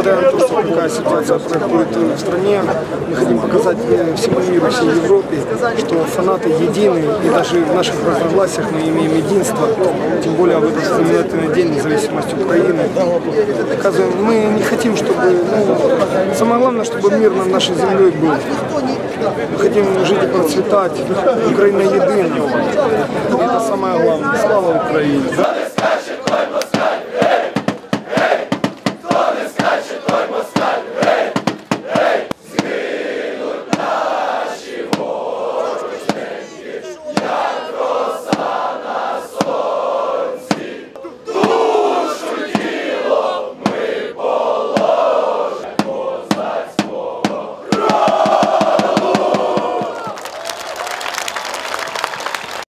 несмотря на то, что какая ситуация происходит в стране, мы хотим показать э, всему миру, всей Европе, что фанаты едины, и даже в наших разногласиях мы имеем единство, тем более в этот знаменательный день независимости Украины. Показываем, мы не хотим, чтобы, ну, самое главное, чтобы мир над нашей землей был. Мы хотим жить и процветать, Украина едина. Это самое главное. Слава Украине!